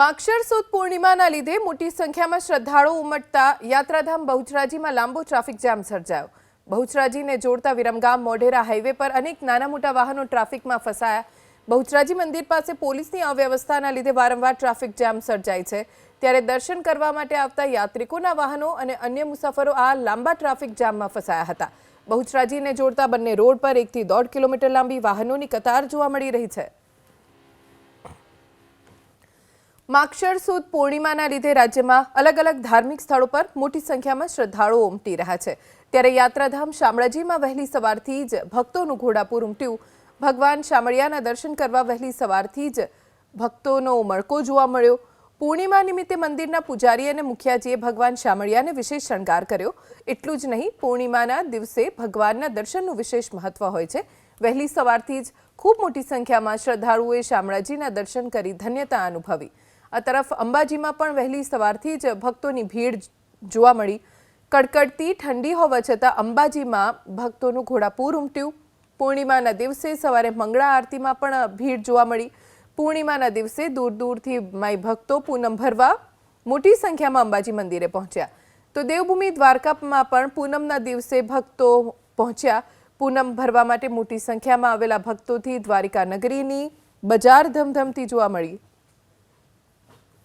માક્ષર સુદ પૂર્ણિમાના લીધે મોટી સંખ્યામાં શ્રદ્ધાળુઓ ઉમટતા યાત્રાધામ બહુચરાજીમાં લાંબો ટ્રાફિક જામ સર્જાયો. બહુચરાજીને જોડતા વિરમગામ, મોઢેરા હાઈવે પર અનેક નાના મોટા વાહનો ટ્રાફિકમાં ફસાયા. બહુચરાજી મંદિર પાસે પોલીસની અવ્યવસ્થાના લીધે વારંવાર ટ્રાફિક જામ સર્જાય છે. ત્યારે દર્શન કરવા માટે આવતા યાત્રિકોના વાહનો અને અન્ય મુસાફરો આ લાંબા ટ્રાફિક જામમાં ફસાયા હતા. બહુચરાજીને જોડતા બંને રોડ પર એકથી દોઢ કિલોમીટર લાંબી વાહનોની કતાર જોવા મળી રહી છે. માક્ષર સુદ પૂર્ણિમાના લીધે રાજ્યમાં અલગ અલગ ધાર્મિક સ્થળો પર મોટી સંખ્યામાં શ્રદ્ધાળુઓ ઉમટી રહ્યા છે. ત્યારે યાત્રાધામ શામળાજીમાં વહેલી સવારથી જ ભક્તોનું ઘોડાપુર ઉમટ્યું. ભગવાન શામળિયાના દર્શન કરવા વહેલી સવારથી જ ભક્તોનો ઉમળકો જોવા મળ્યો. પૂર્ણિમા નિમિત્તે મંદિરના પૂજારી અને મુખિયાજીએ ભગવાન શામળિયાને વિશેષ શણગાર કર્યો. એટલું જ નહીં, પૂર્ણિમાના દિવસે ભગવાનના દર્શનનું વિશેષ મહત્વ હોય છે. વહેલી સવારથી જ ખૂબ મોટી સંખ્યામાં શ્રદ્ધાળુઓએ શામળાજીના દર્શન કરી ધન્યતા અનુભવી. આ તરફ અંબાજીમાં પણ વહેલી સવારથી જ ભક્તોની ભીડ જોવા મળી. કડકડતી ઠંડી હોવા છતાં અંબાજીમાં ભક્તોનું ઘોડાપૂર ઉમટ્યું. પૂર્ણિમાના દિવસે સવારે મંગળા આરતીમાં પણ ભીડ જોવા મળી. પૂર્ણિમાના દિવસે દૂર દૂરથી માઈ ભક્તો પૂનમ ભરવા મોટી સંખ્યામાં અંબાજી મંદિરે પહોંચ્યા. તો દેવભૂમિ દ્વારકામાં પણ પૂનમના દિવસે ભક્તો પહોંચ્યા. પૂનમ ભરવા માટે મોટી સંખ્યામાં આવેલા ભક્તોથી દ્વારિકા નગરીની બજાર ધમધમતી જોવા મળી.